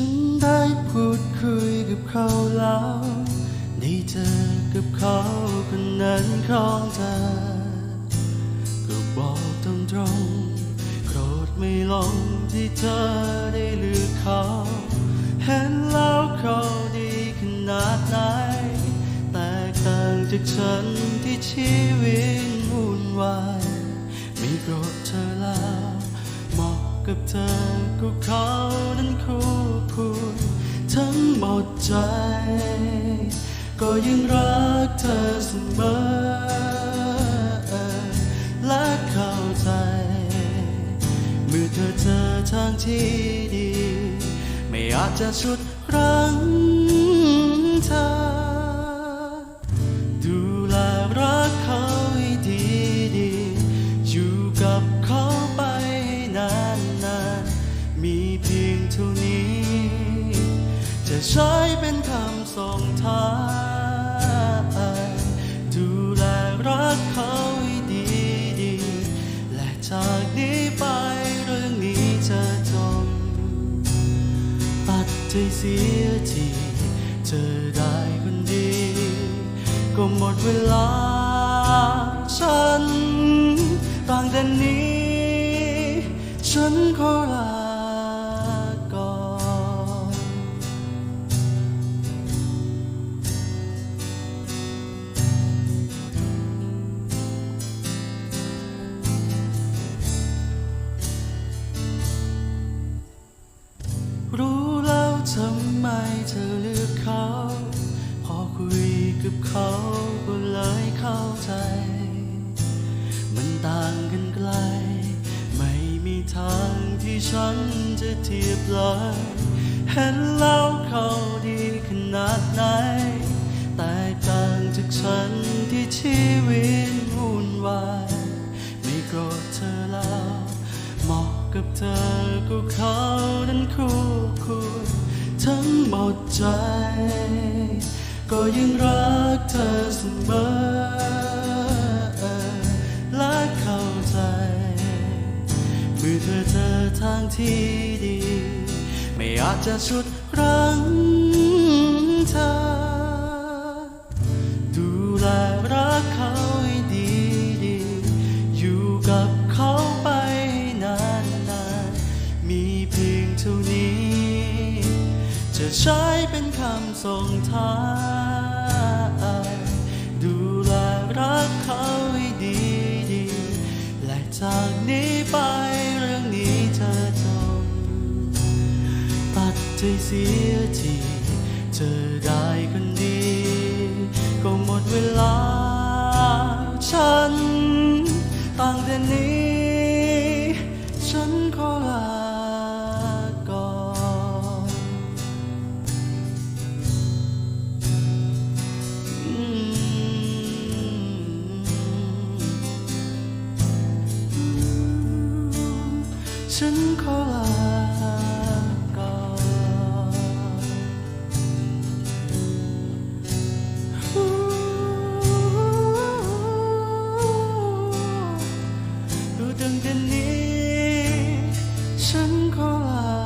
ฉันได้พูดคุยกับเขาแล้วได้เจอกับเขาคนนั้นของเธอ ก็บอกตรงตรงๆโกรธไม่ลงที่เธอได้เลือกเขา เห็นแล้วเขาดีขนาดไหน แตกต่างจากฉันที่ชีวิตวุ่นวายไม่โกรธเธอแล้วเหมาะกับเธอก็เขานั้นคู่ ควรทั้งหมดใจ ก็ยังรักเธอเสมอ และเข้าใจ เมื่อเธอเจอทางที่ดี ไม่อาจจะชุดรั้งเธอ ดูแลรักเขาให้ดีดีๆอยู่กับเขาไปให้นานนานๆมีเพียงเท่านี้ จะใช้เป็นคำส่งท้ายดูแลรักเขาให้ดีดีและจากนี้ไปเรื่องนี้จะจบตัดใจเสียทีเจอได้คนดี ก็หมดเวลาฉัน ต่างแต่นี้ ฉันขอลา เธอเลือกเขา พอคุยกับเขาก็เลยเข้าใจ มันต่างกันไกล ไม่มีทางที่ฉันจะเทียบเลยเห็นแล้วเขาดีขนาดไหนแตกต่างจากฉันที่ชีวิตวุ่นวายไม่โกรธเธอแล้วเหมาะกับเธอก็เขานั้นคู่ควร ทั้งหมดใจ ก็ยังรักเธอเสมอและเข้าใจ เมื่อเธอเจอทางที่ดี ไม่อาจจะชุดรั้งเธอ ดูแลรักเขาให้ดีดี อยู่กับเขาไปนานนานๆมีเพียงเท่านี้ จะใช้เป็นคำส่งท้ายดูแลรักเขาให้ดีดีและจากนี้ไปเรื่องนี้จะจบตัดใจเสียทีเจอได้คนดีก็หมดเวลา ฉันต่างแต่นี้ ฉันขอลา ฉันขอลาก่อนดูดังเดนนี้ ฉันขอลา